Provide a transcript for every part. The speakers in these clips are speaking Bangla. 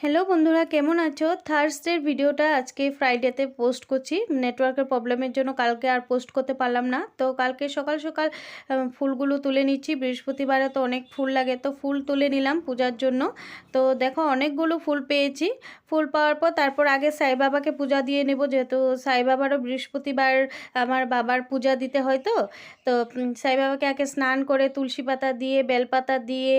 হ্যালো বন্ধুরা, কেমন আছো? থার্সডের ভিডিওটা আজকে ফ্রাইডেতে পোস্ট করছি। নেটওয়ার্কের প্রবলেমের জন্য কালকে আর পোস্ট করতে পারলাম না। তো কালকে সকাল সকাল ফুলগুলো তুলে নিচ্ছি। বৃহস্পতিবারে তো অনেক ফুল লাগে, তো ফুল তুলে নিলাম পূজার জন্য। তো দেখো, অনেকগুলো ফুল পেয়েছি। ফুল পাওয়ার পর তারপর আগে সাই বাবাকে পূজা দিয়ে নেব, যেহেতু সাই বাবারও বৃহস্পতিবার আমার বাবার পূজা দিতে হয় তো। তো সাই বাবাকে আগে স্নান করে তুলসী পাতা দিয়ে, বেলপাতা দিয়ে,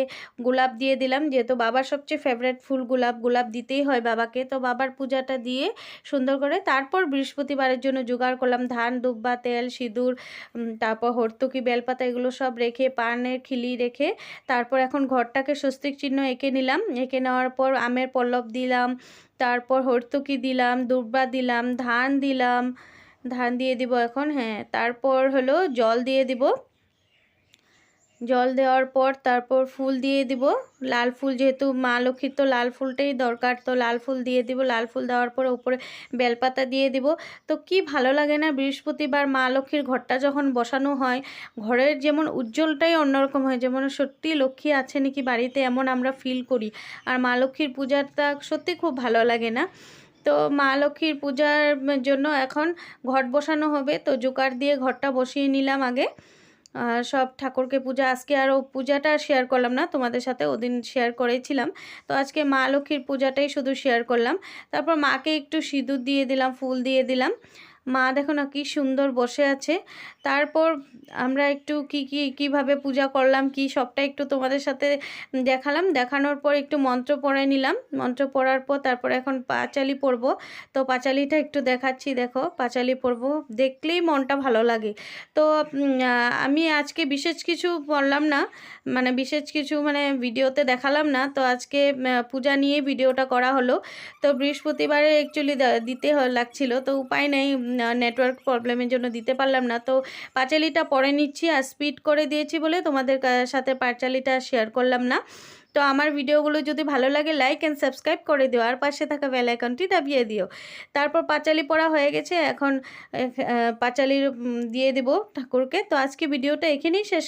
গোলাপ দিয়ে দিলাম, যেহেতু বাবার সবচেয়ে ফেভারেট ফুল গোলাপ গোলাপ দিতেই হয় বাবাকে। তো বাবার পূজাটা দিয়ে সুন্দর করে তারপর বৃহস্পতিবারের জন্য জোগাড় করলাম। ধান, দুব্বা, তেল, সিঁদুর তারপর হর্তুকি, বেলপাতা এগুলো সব রেখে পানের খিলি রেখে তারপর এখন ঘরটাকে স্বস্তিক চিহ্ন এঁকে নিলাম। এঁকে নেওয়ার পর আমের পল্লব দিলাম, তারপর হর্তুকি দিলাম, দুব্বা দিলাম, ধান দিলাম। ধান দিয়ে দিব এখন হ্যাঁ তারপর হলো জল দিয়ে দিব। জল দেওয়ার পর তারপর ফুল দিয়ে দিব। লাল ফুল যেহেতু মা লক্ষ্মীর তো লাল ফুলটাই দরকার, তো লাল ফুল দিয়ে দিব। লাল ফুল দেওয়ার পরে উপরে বেলপাতা দিয়ে দিব। তো কি ভালো লাগে না বৃহস্পতিবার মা লক্ষ্মীর ঘরটা যখন বসানো হয়, ঘরের যেমন উজ্জ্বলটাই অন্যরকম হয়, যেমন সত্যি লক্ষ্মী আছে নাকি বাড়িতে এমন আমরা ফিল করি। আর মা লক্ষ্মীর পূজাটা সত্যি খুব ভালো লাগে না। তো মা লক্ষ্মীর পূজার জন্য এখন ঘট বসানো হবে, তো জোকার দিয়ে ঘরটা বসিয়ে নিলাম আগে। আর সব ঠাকুরকে পূজা, আজকে আরও পূজাটা শেয়ার করলাম না, তোমাদের সাথে ওদিন শেয়ার করেছিলাম। তো আজকে মা লক্ষ্মীর পূজাটাই শুধু শেয়ার করলাম। তারপর মাকে একটু সিঁদুর দিয়ে দিলাম, ফুল দিয়ে দিলাম। মা দেখো না কি সুন্দর বসে আছে। তারপর আমরা একটু কি কি, কীভাবে পূজা করলাম, কি সবটা একটু তোমাদের সাথে দেখালাম। দেখানোর পর একটু মন্ত্র পড়ে নিলাম। মন্ত্র পড়ার পর তারপর এখন পাঁচালি পড়ব। তো পাঁচালিটা একটু দেখাচ্ছি দেখো, পাঁচালি পড়ব। দেখলেই মনটা ভালো লাগে। তো আমি আজকে বিশেষ কিছু বললাম না মানে বিশেষ কিছু মানে ভিডিওতে দেখালাম না। তো আজকে পূজা নিয়ে ভিডিওটা করা হলো। তো বৃহস্পতিবারে অ্যাকচুয়ালি দিতে লাগছিল। তো উপায় নেই নেটওয়ার্ক প্রবলেমের জন্য দিতে পারলাম না। তো পাঁচালিটা পরে নিচ্ছি আর স্পিড করে দিয়েছি বলে তোমাদের সাথে পাঁচালিটা শেয়ার করলাম না। তো আমার ভিডিওগুলো যদি ভালো লাগে লাইক অ্যান্ড সাবস্ক্রাইব করে দিও। আর পাশে থাকা বেল আইকনটি দাবিয়ে দিও। তারপর পাঁচালি পড়া হয়ে গেছে। এখন পাঁচালি পাঁচালির দিয়ে দেবো ঠাকুরকে। তো আজকে ভিডিওটা এখানেই শেষ